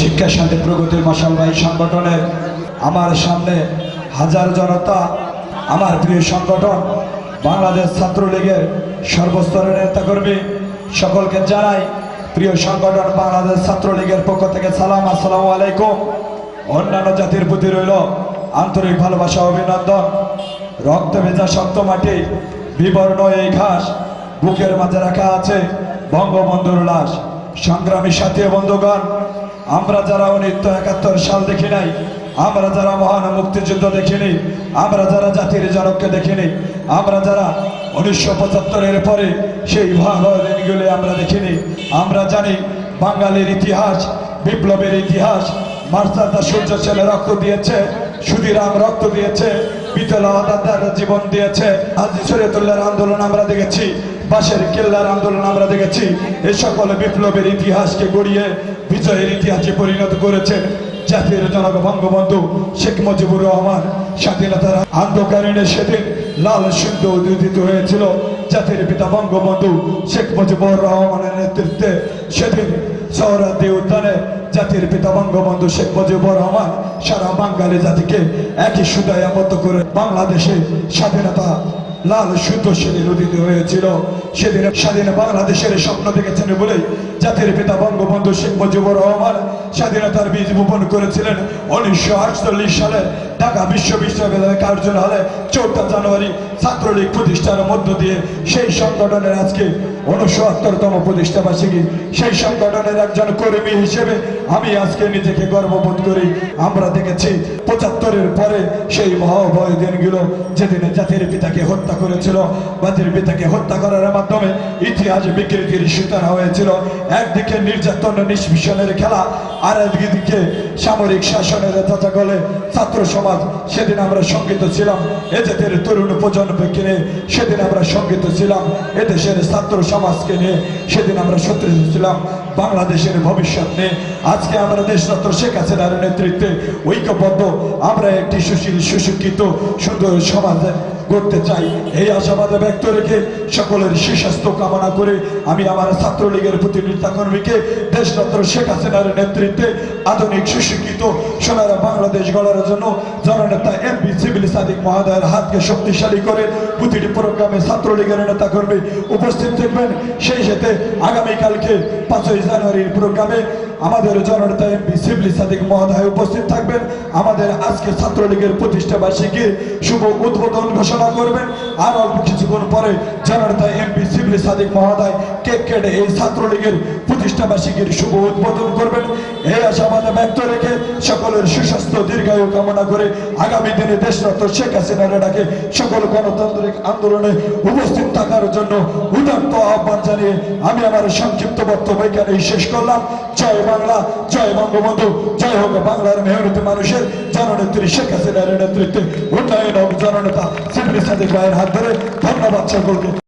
শিক্ষা শান্তি প্রগতির মশালবাহী সংগঠনের আমার সামনে হাজার জনতা, আমার প্রিয় সংগঠন, বাংলাদেশ ছাত্রলীগের সর্বস্তরের নেতাকর্মী, সকলকে জানাই প্রিয় সংগঠন বাংলাদেশ ছাত্রলীগের পক্ষ থেকে সালাম, আসসালামু আলাইকুম। অন্যান্য জাতির প্রতি রইল আন্তরিক ভালোবাসা, অভিনন্দন। রক্ত ভেজা শক্ত মাটি, বিবর্ণ এই ঘাস বুকের মাঝে রাখা আছে, বঙ্গবন্ধুর লাশ। সংগ্রামী সাথী বন্ধুগণ, আমরা যারা উনিশশো একাত্তর সাল দেখি নাই, আমরা যারা মহান মুক্তিযুদ্ধ দেখিনি আমরা যারা জাতির জনককে দেখিনি আমরা যারা উনিশশো পঁচাত্তরের পরে সেই ভয়াবহ দিনগুলি আমরা দেখিনি আমরা জানি বাঙালির ইতিহাস, বিপ্লবের ইতিহাস মার্চাদা সূর্য ছেলে রক্ত দিয়েছে সুধীরাম রক্ত দিয়েছে বিতলা জীবন দিয়েছে, হাজি শরীয়তুল্লাহর আন্দোলন আমরা দেখেছি বাসের কেল্লার আন্দোলন আমরা দেখেছি। এ সকল বিপ্লবের ইতিহাসকে গড়িয়ে বিজয়ের ইতিহাসে পরিণত করেছেন জাতির জনক বঙ্গবন্ধু শেখ মুজিবুর রহমান। স্বাধীনতার আন্দোলনে সেদিন লাল সিন্ধু উদ্দিত হয়েছিল। জাতির পিতা বঙ্গবন্ধু শেখ মুজিবুর রহমানের নেতৃত্বে সেদিন সৌরাদি উদ্যানে জাতির পিতা বঙ্গবন্ধু শেখ মুজিবুর রহমান সারা বাঙালি জাতিকে একই সুদায় আবদ্ধ করে বাংলাদেশে স্বাধীনতা লাল সুতো সেদিন উদিত হয়েছিল। সেদিন স্বাধীন বাংলাদেশের স্বপ্ন দেখেছেন বলেই জাতির পিতা বঙ্গবন্ধু শেখ মুজিবুর রহমান স্বাধীনতার বীজ বপন করেছিলেন উনিশশো আটচল্লিশ সালে ঢাকা বিশ্ববিদ্যালয় কার্জন হলে চৌঠা জানুয়ারি ছাত্রলীগ প্রতিষ্ঠার মধ্য দিয়ে সেই সংগঠনের আজকে উনসত্তরতম প্রতিষ্ঠা বার্ষিকী। সেই সংগঠনের একজন কর্মী হিসেবে আমি আজকে নিজেকে গর্ববোধ করি। আমরা দেখেছি পঁচাত্তরের পরে সেই মহাভয় দিনগুলো যেদিনে জাতির পিতাকে হত্যা করেছিল জাতির পিতাকে হত্যা করার মাধ্যমে ইতিহাস বিকৃতির সূচনা হয়েছিল। একদিকে নির্যাতন নিষ্পীষণের খেলা, আর একদিকে সামরিক শাসনের যাচাগলে ছাত্র সমাজ, সেদিন আমরা সংগীত ছিলাম। এ জাতির তরুণ প্রজন্মকে নিয়ে সেদিন আমরা সংগীত ছিলাম। এদেশের ছাত্র সমাজকে নিয়ে সেদিন আমরা সত্যিত ছিলাম। বাংলাদেশের ভবিষ্যৎ নিয়ে আজকে আমরা দেশরত্ন শেখ হাসিনার নেতৃত্বে ঐক্যবদ্ধ। আমরা একটি সুশীল, সুশিক্ষিত, সুন্দর সমাজ করতে চাই। এই আশাবাদে ব্যক্ত রেখে সকলের সুস্বাস্থ্য কামনা করে আমি আমার ছাত্রলীগের প্রতি নেতাকর্মীকে দেশরত্ন শেখ হাসিনার নেতৃত্বে আধুনিক সুশিক্ষিত সোনারা বাংলাদেশ গড়ার জন্য জননেতা এমপি সিভিল সাদিক মহোদয়ের হাতকে শক্তিশালী করে প্রতিটি প্রোগ্রামে ছাত্রলীগের নেতা কর্মী উপস্থিত থাকবেন। সেই সাথে আগামীকালকে পাঁচই জানুয়ারির প্রোগ্রামে আমাদের জননেতা এমপি সিভিল সাদিক মহোদয় উপস্থিত থাকবেন। আমাদের আজকে ছাত্রলীগের প্রতিষ্ঠা বার্ষিকী শুভ উদ্বোধন ঘোষণা করবেন। আর অল্প কিছুক্ষণ পরে জননেতা এমপি সিভিল সাদিক মহোদয় কেক কেটে এই ছাত্রলীগের প্রতিষ্ঠা বার্ষিকীর শুভ উদ্বোধন করবেন। এই আশাবাদে ব্যক্ত রেখে সকলের সুস্বাস্থ্য, দীর্ঘায়ু কামনা করে আগামী দিনে দেশরত্ন শেখ হাসিনার ডাকে সকল গণতান্ত্রিক আন্দোলনে উপস্থিত থাকার জন্য উদার্ত আহ্বান জানিয়ে আমি আমার সংক্ষিপ্ত বক্তব্য এখানেই শেষ করলাম। জয় বাংলা, জয় বঙ্গবন্ধু, জয় হোক বাংলার মেহনতি মানুষের জননেত্রী শেখ হাসিনার নেতৃত্বে, উন্নয়ন জননেতা সিপিডি সাদিক ভাইয়ের হাত ধরে ধন্যবাদ সকলকে।